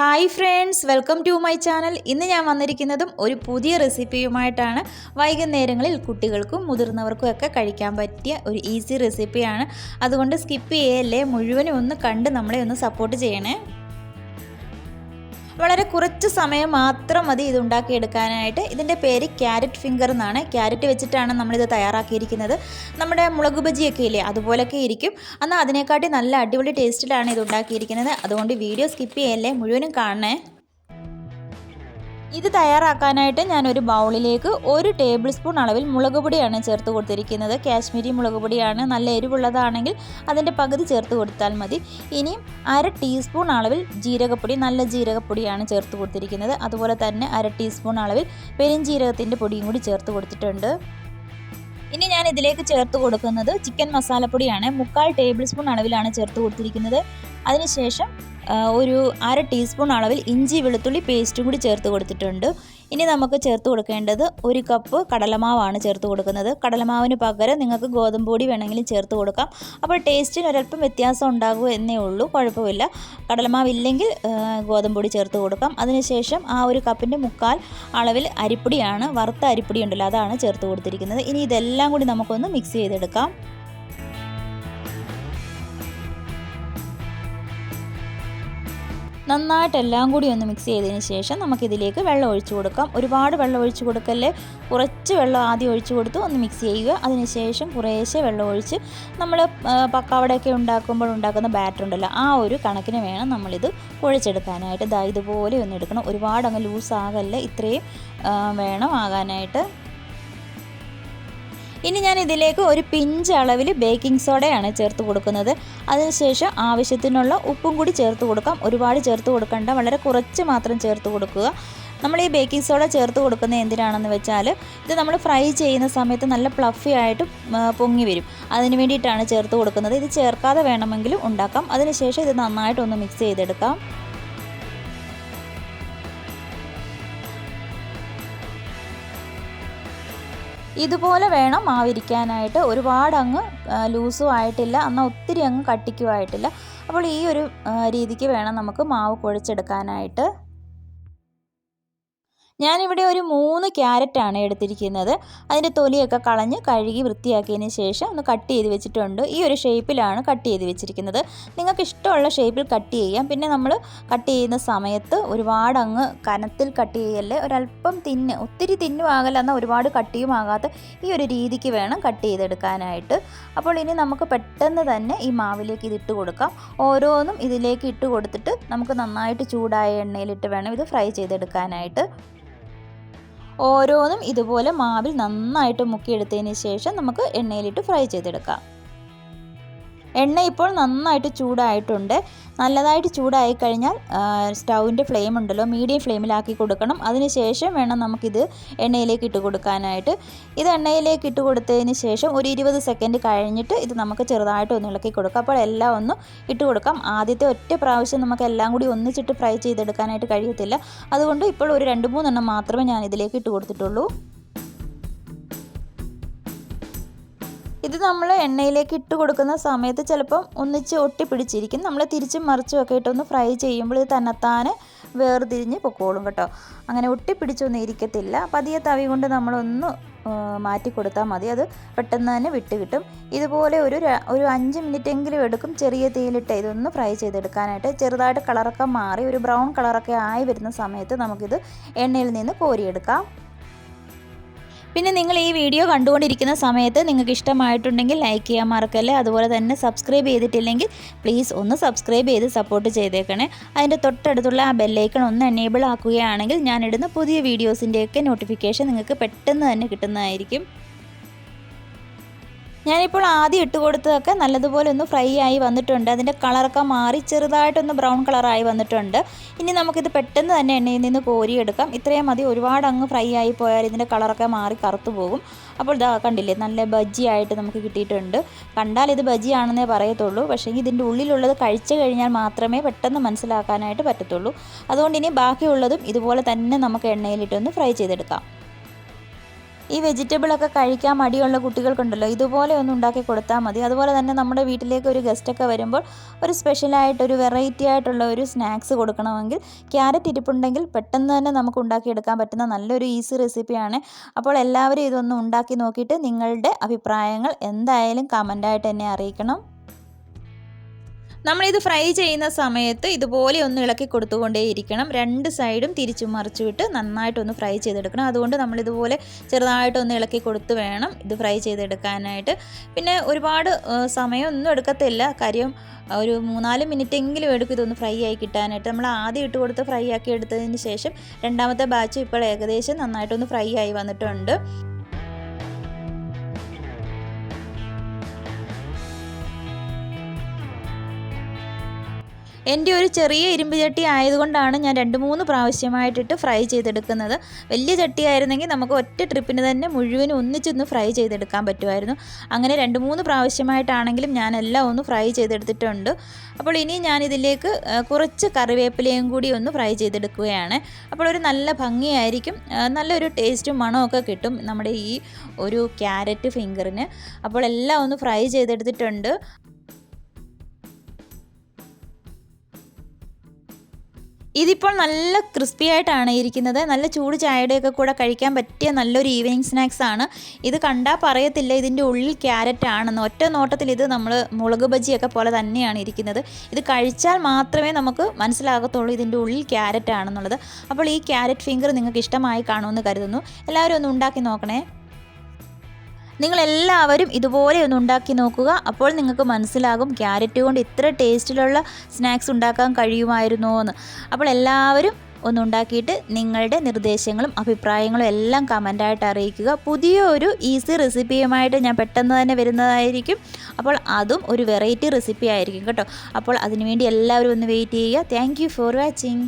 Hi friends welcome to my channel ഇന്ന് ഞാൻ വന്നിരിക്കുന്നതും ഒരു പുതിയ റെസിപ്പിയുമായിട്ടാണ് വൈകുന്നേരങ്ങളിൽ കുട്ടികൾക്കും മുതിർന്നവർക്കും ഒക്കെ കഴിക്കാൻ പറ്റിയ ഒരു ഈസി റെസിപ്പിയാണ് അതുകൊണ്ട് സ്കിപ്പ് ചെയ്യല്ലേ? മുഴുവനും ഒന്ന് കണ്ട് നമ്മളെ ഒന്ന് സപ്പോർട്ട് ചെയ്യണേ. വളരെ കുറച്ച് സമയം മാത്രം മതി ഇത് ഉണ്ടാക്കിയെടുക്കാനായിട്ട്. ഇതിന്റെ പേര് ക്യാരറ്റ് ഫിംഗർ എന്നാണ്. ക്യാരറ്റ് വെച്ചിട്ടാണ് നമ്മളിത് തയ്യാറാക്കിയിരിക്കുന്നത്. നമ്മുടെ മുളക് ബജിയൊക്കെ ഇല്ലേ അതുപോലൊക്കെ ഇരിക്കും. എന്നാൽ അതിനെക്കാട്ടി നല്ല അടിപൊളി ടേസ്റ്റിലാണ് ഇത് ഉണ്ടാക്കിയിരിക്കുന്നത്. അതുകൊണ്ട് വീഡിയോ സ്കിപ്പ് ചെയ്യല്ലേ മുഴുവനും കാണണേ. ഇത് തയ്യാറാക്കാനായിട്ട് ഞാനൊരു ബൗളിലേക്ക് ഒരു ടേബിൾ സ്പൂൺ അളവിൽ മുളക് പൊടിയാണ് ചേർത്ത് കൊടുത്തിരിക്കുന്നത്. കാശ്മീരി മുളക് പൊടിയാണ്. നല്ല എരിവുള്ളതാണെങ്കിൽ അതിന്റെ പകുതി ചേർത്ത് കൊടുത്താൽ മതി. ഇനിയും അര ടീസ്പൂൺ അളവിൽ ജീരകപ്പൊടി നല്ല ജീരകപ്പൊടിയാണ് ചേർത്ത് കൊടുത്തിരിക്കുന്നത്. അതുപോലെ തന്നെ അര ടീസ്പൂൺ അളവിൽ പെരിഞ്ജീരകത്തിന്റെ പൊടിയും കൂടി ചേർത്ത് കൊടുത്തിട്ടുണ്ട്. ഇനി ഞാൻ ഇതിലേക്ക് ചേർത്ത് കൊടുക്കുന്നത് ചിക്കൻ മസാലപ്പൊടിയാണ്. മുക്കാൽ ടേബിൾ സ്പൂൺ അളവിലാണ് ചേർത്ത് കൊടുത്തിരിക്കുന്നത്. അതിനുശേഷം ഒരു അര ടീസ്പൂൺ അളവിൽ ഇഞ്ചി വെളുത്തുള്ളി പേസ്റ്റും കൂടി ചേർത്ത് കൊടുത്തിട്ടുണ്ട്. ഇനി നമുക്ക് ചേർത്ത് കൊടുക്കേണ്ടത് ഒരു കപ്പ് കടലമാവാണ് ചേർത്ത് കൊടുക്കുന്നത്. കടലമാവിന് പകരം നിങ്ങൾക്ക് ഗോതമ്പ് പൊടി വേണമെങ്കിലും ചേർത്ത് കൊടുക്കാം. അപ്പോൾ ടേസ്റ്റിന് ഒരല്പം വ്യത്യാസം ഉണ്ടാകും എന്നേ ഉള്ളൂ. കുഴപ്പമില്ല. കടലമാവ് ഇല്ലെങ്കിൽ ഗോതമ്പ് പൊടി ചേർത്ത് കൊടുക്കാം. അതിനുശേഷം ആ ഒരു കപ്പിന്റെ മുക്കാൽ അളവിൽ അരിപ്പൊടിയാണ് വറുത്ത അരിപ്പൊടി ഉണ്ടല്ലോ അതാണ് ചേർത്ത് കൊടുത്തിരിക്കുന്നത്. ഇനി ഇതെല്ലാം കൂടി നമുക്കൊന്ന് മിക്സ് ചെയ്തെടുക്കാം. നന്നായിട്ട് എല്ലാം കൂടി ഒന്ന് മിക്സ് ചെയ്തതിന് ശേഷം നമുക്കിതിലേക്ക് വെള്ളം ഒഴിച്ചു കൊടുക്കാം. ഒരുപാട് വെള്ളം ഒഴിച്ചു കൊടുക്കല്ലേ? കുറച്ച് വെള്ളം ആദ്യം ഒഴിച്ചു കൊടുത്ത് ഒന്ന് മിക്സ് ചെയ്യുക. അതിനുശേഷം കുറേശ്ശെ വെള്ളം ഒഴിച്ച് നമ്മൾ പക്കാവടയൊക്കെ ഉണ്ടാക്കുമ്പോൾ ഉണ്ടാക്കുന്ന ബാറ്റർ ഉണ്ടല്ലോ ആ ഒരു കണക്കിന് വേണം നമ്മളിത് കുഴച്ചെടുക്കാനായിട്ട്. ഇതാ ഇതുപോലെ ഒന്ന് എടുക്കണം. ഒരുപാട് അങ്ങ് ലൂസ് ആകല്ലേ? ഇത്രയും വേണം ആകാനായിട്ട്. ഇനി ഞാൻ ഇതിലേക്ക് ഒരു പിഞ്ച് അളവിൽ ബേക്കിംഗ് സോഡയാണ് ചേർത്ത് കൊടുക്കുന്നത്. അതിനുശേഷം ആവശ്യത്തിനുള്ള ഉപ്പും കൂടി ചേർത്ത് കൊടുക്കാം. ഒരുപാട് ചേർത്ത് കൊടുക്കേണ്ട വളരെ കുറച്ച് മാത്രം ചേർത്ത് കൊടുക്കുക. നമ്മൾ ഈ ബേക്കിംഗ് സോഡ ചേർത്ത് കൊടുക്കുന്നത് എന്തിനാണെന്ന് വെച്ചാൽ ഇത് നമ്മൾ ഫ്രൈ ചെയ്യുന്ന സമയത്ത് നല്ല പ്ലഫി ആയിട്ട് പൊങ്ങി വരും. അതിന് വേണ്ടിയിട്ടാണ് ചേർത്ത് കൊടുക്കുന്നത്. ഇത് ചേർക്കാതെ വേണമെങ്കിലും ഉണ്ടാക്കാം. അതിനുശേഷം ഇത് നന്നായിട്ടൊന്ന് മിക്സ് ചെയ്തെടുക്കാം. ഇതുപോലെ വേണം മാവിരിക്കാനായിട്ട് ഒരുപാട് അങ്ങ് ലൂസും ആയിട്ടില്ല എന്നാൽ ഒത്തിരി അങ്ങ് കട്ടിക്കുമായിട്ടില്ല. അപ്പോൾ ഈ ഒരു രീതിക്ക് വേണം നമുക്ക് മാവ് കുഴച്ചെടുക്കാനായിട്ട്. ഞാനിവിടെ ഒരു മൂന്ന് ക്യാരറ്റ് ആണ് എടുത്തിരിക്കുന്നത്. അതിന്റെ തൊലിയൊക്കെ കളഞ്ഞ് കഴുകി വൃത്തിയാക്കിയതിന് ശേഷം ഒന്ന് കട്ട് ചെയ്ത് വെച്ചിട്ടുണ്ട്. ഈ ഒരു ഷേപ്പിലാണ് കട്ട് ചെയ്ത് വെച്ചിരിക്കുന്നത്. നിങ്ങൾക്ക് ഇഷ്ടമുള്ള ഷേപ്പിൽ കട്ട് ചെയ്യാം. പിന്നെ നമ്മൾ കട്ട് ചെയ്യുന്ന സമയത്ത് ഒരുപാട് അങ്ങ് കനത്തിൽ കട്ട് ചെയ്യല്ലേ ഒരല്പം തിന്ന് ഒത്തിരി തിന്നു എന്നാൽ ഒരുപാട് കട്ടിയും ആകാത്ത ഈ ഒരു രീതിക്ക് വേണം കട്ട് ചെയ്തെടുക്കാനായിട്ട്. അപ്പോൾ ഇനി നമുക്ക് പെട്ടെന്ന് തന്നെ ഈ മാവിലേക്ക് ഇതിട്ട് കൊടുക്കാം. ഓരോന്നും ഇതിലേക്ക് ഇട്ട് കൊടുത്തിട്ട് നമുക്ക് നന്നായിട്ട് ചൂടായ എണ്ണയിലിട്ട് വേണം ഇത് ഫ്രൈ ചെയ്തെടുക്കാനായിട്ട്. ഓരോന്നും ഇതുപോലെ മാവിൽ നന്നായിട്ട് മുക്കിയെടുത്തതിന് ശേഷം നമുക്ക് എണ്ണയിലിട്ട് ഫ്രൈ ചെയ്തെടുക്കാം. എണ്ണ ഇപ്പോൾ നന്നായിട്ട് ചൂടായിട്ടുണ്ട്. നല്ലതായിട്ട് ചൂടായി കഴിഞ്ഞാൽ സ്റ്റൗവിന്റെ ഫ്ലെയിം ഉണ്ടല്ലോ മീഡിയം ഫ്ലെയിമിലാക്കി കൊടുക്കണം. അതിനുശേഷം വേണം നമുക്കിത് എണ്ണയിലേക്ക് ഇട്ട് കൊടുക്കാനായിട്ട്. ഇത് എണ്ണയിലേക്ക് ഇട്ട് കൊടുത്തതിന് ശേഷം ഒരു ഇരുപത് സെക്കൻഡ് കഴിഞ്ഞിട്ട് ഇത് നമുക്ക് ചെറുതായിട്ട് ഒന്ന് ഇളക്കി കൊടുക്കാം. അപ്പോൾ എല്ലാം ഒന്ന് ഇട്ട് കൊടുക്കാം. ആദ്യത്തെ ഒറ്റ പ്രാവശ്യം നമുക്ക് എല്ലാം കൂടി ഒന്നിച്ചിട്ട് ഫ്രൈ ചെയ്തെടുക്കാനായിട്ട് കഴിയത്തില്ല. അതുകൊണ്ട് ഇപ്പോൾ ഒരു രണ്ട് മൂന്നെണ്ണം മാത്രമേ ഞാൻ ഇതിലേക്ക് ഇട്ട് കൊടുത്തിട്ടുള്ളൂ. ഇത് നമ്മൾ എണ്ണയിലേക്ക് ഇട്ട് കൊടുക്കുന്ന സമയത്ത് ചിലപ്പം ഒന്നിച്ച് ഒട്ടിപ്പിടിച്ചിരിക്കും. നമ്മൾ തിരിച്ചും മറിച്ചും ഒക്കെ ഇട്ടൊന്ന് ഫ്രൈ ചെയ്യുമ്പോൾ ഇത് തന്നെത്താനെ വേർതിരിഞ്ഞ് പൊക്കോളും കേട്ടോ. അങ്ങനെ ഒട്ടിപ്പിടിച്ചൊന്നും ഇരിക്കത്തില്ല. പതിയെ തവി കൊണ്ട് നമ്മളൊന്ന് മാറ്റി കൊടുത്താൽ മതി. അത് പെട്ടെന്ന് തന്നെ വിട്ട് കിട്ടും. ഇതുപോലെ ഒരു ഒരു അഞ്ച് മിനിറ്റ് എങ്കിലും എടുക്കും ചെറിയ തീയിലിട്ട് ഇതൊന്ന് ഫ്രൈ ചെയ്തെടുക്കാനായിട്ട്. ചെറുതായിട്ട് കളറൊക്കെ മാറി ഒരു ബ്രൗൺ കളറൊക്കെ ആയി വരുന്ന സമയത്ത് നമുക്കിത് എണ്ണയിൽ നിന്ന് കോരിയെടുക്കാം. പിന്നെ നിങ്ങൾ ഈ വീഡിയോ കണ്ടുകൊണ്ടിരിക്കുന്ന സമയത്ത് നിങ്ങൾക്ക് ഇഷ്ടമായിട്ടുണ്ടെങ്കിൽ ലൈക്ക് ചെയ്യാൻ മറക്കല്ലേ? അതുപോലെ തന്നെ സബ്സ്ക്രൈബ് ചെയ്തിട്ടില്ലെങ്കിൽ പ്ലീസ് ഒന്ന് സബ്സ്ക്രൈബ് ചെയ്ത് സപ്പോർട്ട് ചെയ്തേക്കണേ. അതിന്റെ തൊട്ടടുത്തുള്ള ആ ബെല്ലൈക്കൺ ഒന്ന് എനേബിൾ ആക്കുകയാണെങ്കിൽ ഞാനിടുന്ന പുതിയ വീഡിയോസിന്റെയൊക്കെ നോട്ടിഫിക്കേഷൻ നിങ്ങൾക്ക് പെട്ടെന്ന് തന്നെ കിട്ടുന്നതായിരിക്കും. ഞാനിപ്പോൾ ആദ്യം ഇട്ട് കൊടുത്തതൊക്കെ നല്ലതുപോലെ ഒന്ന് ഫ്രൈ ആയി വന്നിട്ടുണ്ട്. അതിന്റെ കളറൊക്കെ മാറി ചെറുതായിട്ടൊന്ന് ബ്രൗൺ കളറായി വന്നിട്ടുണ്ട്. ഇനി നമുക്കിത് പെട്ടെന്ന് തന്നെ എണ്ണയിൽ നിന്ന് കോരിയെടുക്കാം. ഇത്രയും മതി. ഒരുപാട് അങ്ങ് ഫ്രൈ ആയി പോയാൽ ഇതിന്റെ കളറൊക്കെ മാറി കറുത്തു പോകും. അപ്പോൾ ഇതാ കണ്ടില്ലേ നല്ല ബജ്ജി ആയിട്ട് നമുക്ക് കിട്ടിയിട്ടുണ്ട്. കണ്ടാൽ ഇത് ബജ്ജി ആണെന്നേ പറയത്തുള്ളൂ. പക്ഷേ ഇതിന്റെ ഉള്ളിലുള്ളത് കഴിച്ചു കഴിഞ്ഞാൽ മാത്രമേ പെട്ടെന്ന് മനസ്സിലാക്കാനായിട്ട് പറ്റത്തുള്ളൂ. അതുകൊണ്ട് ഇനി ബാക്കിയുള്ളതും ഇതുപോലെ തന്നെ നമുക്ക് എണ്ണയിലിട്ടൊന്ന് ഫ്രൈ ചെയ്തെടുക്കാം. ഈ വെജിറ്റബിളൊക്കെ കഴിക്കാൻ മടിയുള്ള കുട്ടികൾക്കുണ്ടല്ലോ ഇതുപോലെ ഒന്ന് ഉണ്ടാക്കി കൊടുത്താൽ മതി. അതുപോലെ തന്നെ നമ്മുടെ വീട്ടിലേക്ക് ഒരു ഗസ്റ്റൊക്കെ വരുമ്പോൾ ഒരു സ്പെഷ്യലായിട്ട് ഒരു വെറൈറ്റി ആയിട്ടുള്ള ഒരു സ്നാക്സ് കൊടുക്കണമെങ്കിൽ ക്യാരറ്റ് ഇരിപ്പുണ്ടെങ്കിൽ പെട്ടെന്ന് തന്നെ നമുക്ക് ഉണ്ടാക്കിയെടുക്കാൻ പറ്റുന്ന നല്ലൊരു ഈസി റെസിപ്പിയാണ് അപ്പോൾ എല്ലാവരും ഇതൊന്ന് ഉണ്ടാക്കി നോക്കിയിട്ട് നിങ്ങളുടെ അഭിപ്രായങ്ങൾ എന്തായാലും കമന്റായിട്ട് എന്നെ അറിയിക്കണം. നമ്മളിത് ഫ്രൈ ചെയ്യുന്ന സമയത്ത് ഇതുപോലെ ഒന്ന് ഇളക്കി കൊടുത്തുകൊണ്ടേയിരിക്കണം. രണ്ട് സൈഡും തിരിച്ചു മറിച്ചു വിട്ട് നന്നായിട്ടൊന്ന് ഫ്രൈ ചെയ്തെടുക്കണം. അതുകൊണ്ട് നമ്മളിതുപോലെ ചെറുതായിട്ടൊന്ന് ഇളക്കി കൊടുത്ത് വേണം ഇത് ഫ്രൈ ചെയ്തെടുക്കാനായിട്ട്. പിന്നെ ഒരുപാട് സമയമൊന്നും എടുക്കത്തില്ല. കാര്യം ഒരു മൂന്നാൽ മിനിറ്റ് എങ്കിലും എടുക്കും ഇതൊന്ന് ഫ്രൈ ആയി കിട്ടാനായിട്ട്. നമ്മൾ ആദ്യം ഇട്ട് കൊടുത്ത് ഫ്രൈ ആക്കി എടുത്തതിന് ശേഷം രണ്ടാമത്തെ ബാച്ച് ഇപ്പോൾ ഏകദേശം നന്നായിട്ടൊന്ന് ഫ്രൈ ആയി വന്നിട്ടുണ്ട്. എന്റെ ഒരു ചെറിയ ഇരുമ്പ് ചട്ടി ആയതുകൊണ്ടാണ് ഞാൻ രണ്ട് മൂന്ന് പ്രാവശ്യമായിട്ടിട്ട് ഫ്രൈ ചെയ്തെടുക്കുന്നത്. വലിയ ചട്ടി ആയിരുന്നെങ്കിൽ നമുക്ക് ഒറ്റ ട്രിപ്പിന് തന്നെ മുഴുവനും ഒന്നിച്ചൊന്ന് ഫ്രൈ ചെയ്തെടുക്കാൻ പറ്റുമായിരുന്നു. അങ്ങനെ രണ്ട് മൂന്ന് പ്രാവശ്യമായിട്ടാണെങ്കിലും ഞാൻ എല്ലാം ഒന്ന് ഫ്രൈ ചെയ്തെടുത്തിട്ടുണ്ട്. അപ്പോൾ ഇനി ഞാനിതിലേക്ക് കുറച്ച് കറിവേപ്പിലയും കൂടി ഒന്ന് ഫ്രൈ ചെയ്തെടുക്കുകയാണ്. അപ്പോൾ ഒരു നല്ല ഭംഗിയായിരിക്കും. നല്ലൊരു ടേസ്റ്റും മണമൊക്കെ കിട്ടും നമ്മുടെ ഈ ഒരു ക്യാരറ്റ് ഫിംഗറിന്. അപ്പോൾ എല്ലാം ഒന്ന് ഫ്രൈ ചെയ്തെടുത്തിട്ടുണ്ട്. ഇതിപ്പോൾ നല്ല ക്രിസ്പി ആയിട്ടാണ് ഇരിക്കുന്നത്. നല്ല ചൂട് ചായയുടെയൊക്കെ കൂടെ കഴിക്കാൻ പറ്റിയ നല്ലൊരു ഈവനിങ് സ്നാക്സ് ആണ്. ഇത് കണ്ടാൽ പറയത്തില്ല ഇതിന്റെ ഉള്ളിൽ ക്യാരറ്റ് ആണെന്ന്. ഒറ്റ നോട്ടത്തിൽ ഇത് നമ്മൾ മുളക് ബജിയൊക്കെ പോലെ തന്നെയാണ് ഇരിക്കുന്നത്. ഇത് കഴിച്ചാൽ മാത്രമേ നമുക്ക് മനസ്സിലാകത്തുള്ളൂ ഇതിന്റെ ഉള്ളിൽ ക്യാരറ്റ് ആണെന്നുള്ളത്. അപ്പോൾ ഈ ക്യാരറ്റ് ഫിംഗർ നിങ്ങൾക്ക് ഇഷ്ടമായി കാണുമെന്ന് കരുതുന്നു. എല്ലാവരും ഒന്ന് ഉണ്ടാക്കി നോക്കണേ. നിങ്ങളെല്ലാവരും ഇതുപോലെ ഒന്ന് ഉണ്ടാക്കി നോക്കുക. അപ്പോൾ നിങ്ങൾക്ക് മനസ്സിലാകും ക്യാരറ്റ് കൊണ്ട് ഇത്ര ടേസ്റ്റിലുള്ള സ്നാക്സ് ഉണ്ടാക്കാൻ കഴിയുമായിരുന്നോ എന്ന് അപ്പോൾ എല്ലാവരും ഒന്നുണ്ടാക്കിയിട്ട് നിങ്ങളുടെ നിർദ്ദേശങ്ങളും അഭിപ്രായങ്ങളും എല്ലാം കമന്റായിട്ട് അറിയിക്കുക. പുതിയ ഒരു ഈസി റെസിപ്പിയുമായിട്ട് ഞാൻ പെട്ടെന്ന് തന്നെ വരുന്നതായിരിക്കും. അപ്പോൾ അതും ഒരു വെറൈറ്റി റെസിപ്പി ആയിരിക്കും കേട്ടോ. അപ്പോൾ അതിനുവേണ്ടി എല്ലാവരും ഒന്ന് വെയിറ്റ് ചെയ്യുക. Thank for watching.